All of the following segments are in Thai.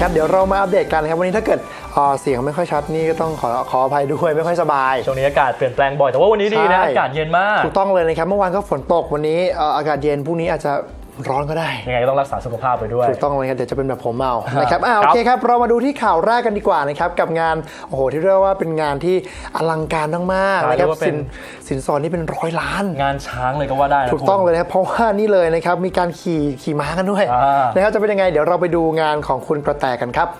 นะครับเดี๋ยวเรามาอัปเดตกันนะครับวันนี้ถ้าเกิดเอ่อเสียงไม่ค่อยชัดนี่ก็ต้องขอขออภัยด้วยไม่ค่อยสบาย ช่วงนี้อากาศเปลี่ยนแปลงบ่อยแต่ว่าวันนี้ดีนะใช่อากาศเย็นมาก ถูกต้องเลยนะครับเมื่อวานก็ฝนตกวันนี้เอ่ออากาศเย็นพรุ่งนี้อาจจะ ร้อนก็ได้ ยังไงก็ต้องรักษาสุขภาพไปด้วย ถูกต้องเลยครับเดี๋ยวจะเป็นแบบผมเมานะครับอ่าครับโอเคครับ เรามาดูที่ข่าวแรกกันดีกว่านะครับกับงานโอ้โหที่เรียกว่าเป็นงานที่อลังการมากๆใช่นะครับเรียกว่าเป็สินนสินสอดนี่เป็นร้อยล้าน งานช้างเลยก็ว่าได้นะถูกต้องคุณ เลยนะครับเพราะว่านี่เลยนะครับมีการขี่ขี่ม้ากันด้วยอ่าน นะครับจะเป็นยังไงเดี๋ยวเราไปดูงานของคุณกระแตกันครับ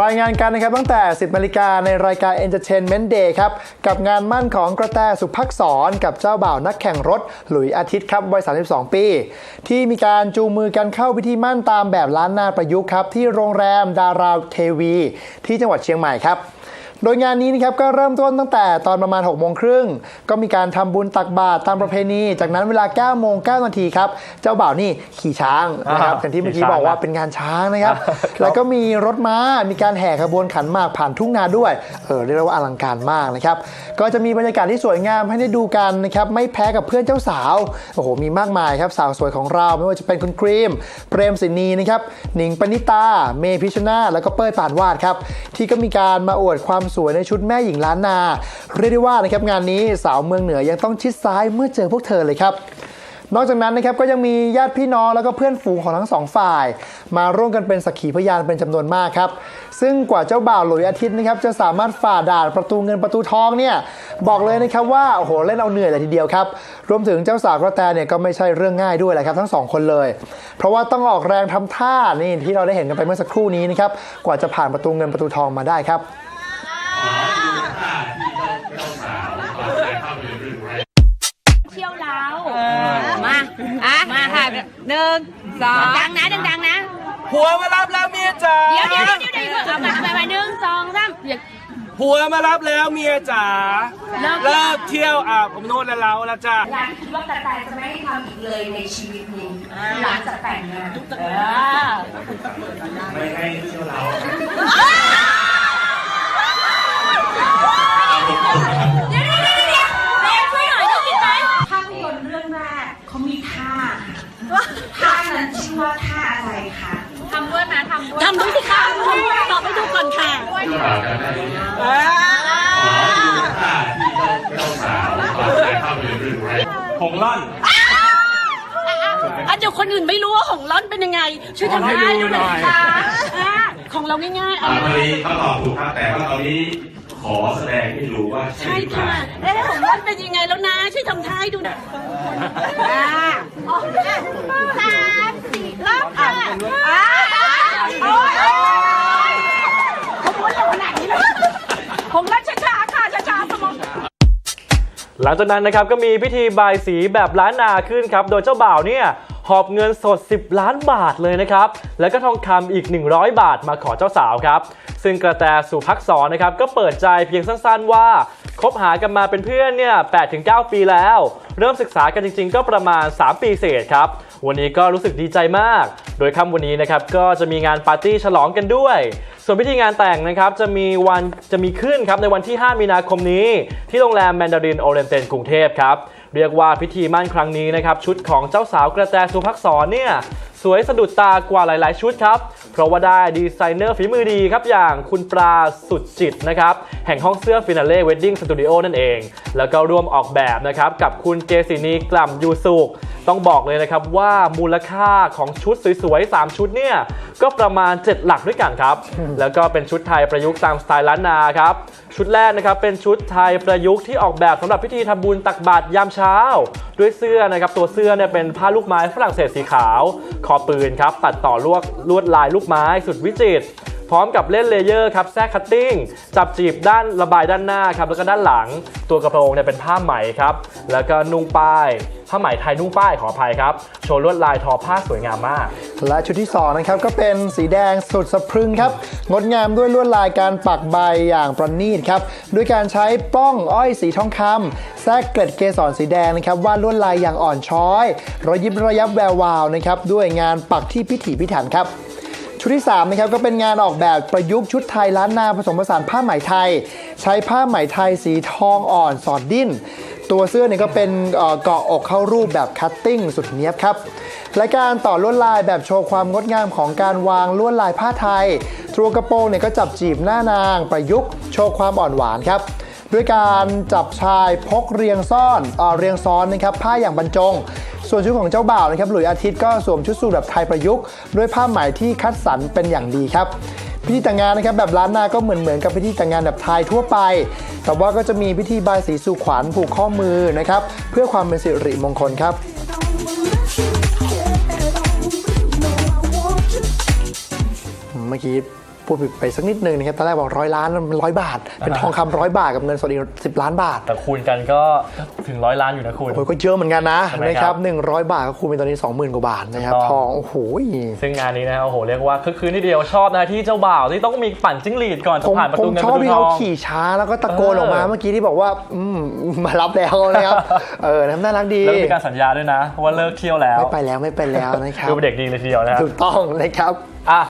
รายงานกันนะครับตั้งแต่ 10นาฬิกาในรายการ Entertainment Day ครับ กับงานมั่นของกระแตสุภักษรกับเจ้าบ่าวนักแข่งรถ หลุยอาทิตย์ครับวัย 32 ปี ที่มีการจูงมือกันเข้าพิธีมั่นตามแบบล้านนาประยุกต์ครับ ที่โรงแรมดาราเทวี ที่จังหวัดเชียงใหม่ครับ โดยงานนี้นะครับก็เริ่มต้นตั้งแต่ตอนประมาณ6โมงครึ่งก็มีการทำบุญตักบาตรตามประเพณี จากนั้นเวลา9โมง9นาทีครับ เจ้าบ่าวนี่ขี่ช้างนะครับอ่าอย่างที่เมื่อกี้ขี่ช้างบอกว่านะเป็นงานช้างนะครับครับ แล้วก็มีรถม้ามีการแห่ขบวนขันหมากผ่านทุ่งนาด้วยเออเรียกได้ว่าอลังการมากนะครับก็จะมีบรรยากาศที่สวยงามให้ได้ดูกันนะครับไม่แพ้กับเพื่อนเจ้าสาวโอ้โหมีมากมายครับสาวสวยของเราไม่ว่าจะเป็นคุณกรีม เปรมสินีนะครับหนิงปณิตา เมพิชนาธิ์แล้วก็เป้ยปานวาดครับที่ก็มีการมาอวดความสวยในชุดแม่หญิงล้านนา เรียกได้ว่านะครับงานนี้สาวเมืองเหนือยังต้องชิดซ้ายเมื่อเจอพวกเธอเลยครับนอกจากนั้นนะครับก็ยังมีญาติพี่น้องแล้วก็เพื่อนฝูงของทั้งสองฝ่าย มาร่วมกันเป็นสักขีพยานเป็นจำนวนมากครับ ซึ่งกว่าเจ้าบ่าวหลุยอาทิตย์นะครับจะสามารถฝ่าด่านประตูเงินประตูทองเนี่ยบอกเลยนะครับว่าโอ้โหเล่นเอาเหนื่อยเลยทีเดียวครับรวมถึงเจ้าสาวกระแตเนี่ยก็ไม่ใช่เรื่องง่ายด้วยแหละครับทั้งสองคนเลย เพราะว่าต้องออกแรงทำท่านี่ที่เราได้เห็นกันไปเมื่อสักครู่นี้นะครับกว่าจะผ่านประตูเงินประตูทองมาได้ครับ มาค่ะหนึ่งสองดังนะดังๆนะ ผัวมารับแล้วเมียจ๋าเดี๋ยวเดี๋ยวเดี๋ยวเดี๋ยวเอามาไปไปหนึ่งสองสามอย่า ผัวมารับแล้วเมียจ๋าเลิก เลิกเที่ยวอาบอบนวดแล้วเราแล้วจ้าหลานคิดว่ากระแตจะไม่ให้ทำอีกเลยในชีวิตนี้หลานจะแต่งงานเออ ไม่ให้เที่ยวเรา อนค่ะของล่อนอะเดี๋ยวคนอื่นไม่รู้ว่าของร้อนเป็นยังไง ช่วยทำให้ดูหน่อยค่ะอะของเราง่ายๆอ่าเอาตอนนี้เขาตอบถูกครับแต่ว่าตอนนี้ขอแสดงให้รู้ว่าใช่ใช่หรือเปล่าค่ะเอ๊ะของร้อนเป็นยังไงแล้วนะ ช่วยทำท่าให้ดูหน่อยอ่า หลังจากนั้นนะครับก็มีพิธีบายสีแบบล้านนาขึ้นครับโดยเจ้าบ่าวเนี่ยหอบเงินสด 10 ล้านบาทเลยนะครับ แล้วก็ทองคำอีก 100 บาทมาขอเจ้าสาวครับ ซึ่งกระแตสุพักษรนะครับก็เปิดใจเพียงสั้นๆว่าคบหากันมาเป็นเพื่อนเนี่ย8-9 ปีแล้ว เริ่มศึกษากันจริงๆ ก็ประมาณ 3 ปีเศษครับ วันนี้ก็รู้สึกดีใจมาก โดยค่ำวันนี้นะครับก็จะมีงานปาร์ตี้ฉลองกันด้วย ส่วนพิธีงานแต่งนะครับจะมีวันจะมีขึ้นครับในวันที่ 5 มีนาคมนี้ ที่โรงแรมแมนดารินโอเรนเตนกรุงเทพครับ เรียกว่าพิธีมั่นครั้งนี้นะครับ ชุดของเจ้าสาวกระแตสุภักษรเนี่ย สวยสะดุดตากว่าหลาย ๆ ชุดครับ เพราะว่าได้ดีไซเนอร์ฝีมือดีครับอย่างคุณปลาสุดจิตนะครับแห่งห้องเสื้อฟินาเล่เวดดิ้งสตูดิโอนั่นเอง แล้วก็ร่วมออกแบบนะครับกับคุณเกษินีกล่ำยูสุกต้องบอกเลยนะครับว่ามูลค่าของชุดสวยๆ 3 ชุดเนี่ยก็ประมาณ 7 หลักด้วยกันครับ แล้วก็เป็นชุดไทยประยุกต์ตามสไตล์ล้านนาครับ ชุดแรกนะครับเป็นชุดไทยประยุกต์ที่ออกแบบสำหรับพิธีทำบุญตักบาตรยามเช้า ด้วยเสื้อนะครับตัวเสื้อเนี่ยเป็นผ้าลูกไม้ฝรั่งเศสสีขาว คอปืนครับตัดต่อลวดลวดลายลูกไม้สุดวิจิตร พร้อมกับเล่นเลเยอร์ครับแทรกคัตติ้งจับจีบด้านระบายด้านหน้าครับแล้วก็ด้านหลังตัวกระโปรงเนี่ยเป็นผ้าไหมครับแล้วก็นุ่งป้ายผ้าไหมไทยนุ่งป้ายขออภัยครับโชว์ลวดลายทอผ้าสวยงามมาก และชุดที่2นะครับก็เป็นสีแดงสุดสะพรึงครับงดงามด้วยลวดลายการปักใบอย่างประณีตครับด้วยการใช้ป้องอ้อยสีทองคำแทรกเกล็ดเกสรสีแดงนะครับวาดลวดลายอย่างอ่อนช้อยระยิบระยับแวววาวนะครับด้วยงานปักที่พิถีพิถันครับ ชุดที่3นะครับก็เป็นงานออกแบบประยุกต์ชุดไทยล้านนาผสมผสานผ้าไหมไทย ใช้ผ้าไหมไทยสีทองอ่อนสอดดิ้น ตัวเสื้อเนี่ยก็เป็นเกาะอกเข้ารูปแบบคัตติ้งสุดเนี้ยบครับและการต่อลวดลายแบบโชว์ความงดงามของการวางลวดลายผ้าไทยตัวกระโปรงเนี่ยก็จับจีบหน้านาง ประยุกต์โชว์ความอ่อนหวานครับด้วยการจับชายพกเรียงซ่อนเอเรียงซ้อนนะครับผ้าอย่างบรรจง ส่วนชุดของเจ้าบ่าวนะครับหลุยส์อาทิตย์ก็สวมชุดสูทแบบไทยประยุกต์ด้วยผ้าไหมที่คัดสรรเป็นอย่างดีครับพิธีแต่งงานนะครับแบบล้านนาก็เหมือนเหมือนกับพิธีแต่งงานแบบไทยทั่วไป แต่ว่าก็จะมีพิธีบายสีสู่ขวัญผูกข้อมือนะครับ เพื่อความเป็นสิริมงคลครับเมื่อกี้ พูดผิดไปสักนิดนึงนะครับตอนแรกบอกร้อยล้านมันร้อยบาท เป็นทองคำร้อยบาทกับเงินสดอีกสิบล้านบาท แต่คูณกันก็ถึงร้อยล้านอยู่นะคุณโอ้ยก็เยอะเหมือนกันนะใช่ไหมนะคครัรับบหนึ่งร้อยบาทก็คูณเป็นตอนนี้20,000กว่าบาทนะครับถูกทต้อองงโอ้โหซึ่งงานนี้นะโอ้โหเรียกว่าคือคืนที่เดียวชอบนะที่เจ้าบ่าวที่ต้องมีปั่นจิ้งหรีดก่อนผมจะผ่านประผตูมเงินชปอบระตูที่ทเขาองขี่ช้าแล้วก็ตะโกนเออออกมาเมื่อกี้ที่บอกว่าอืมมารับแล้วนะครับเออนะน่ารักดีแล้วก็มีการสัญญาด้วยนะว่าเลิกเที่ยวแล้วไม่ไปแล้วไม่ไปแล้วนะครับดูเป็นเด็กดีเลยทีเดียวนะถูกต้องนะครับอะ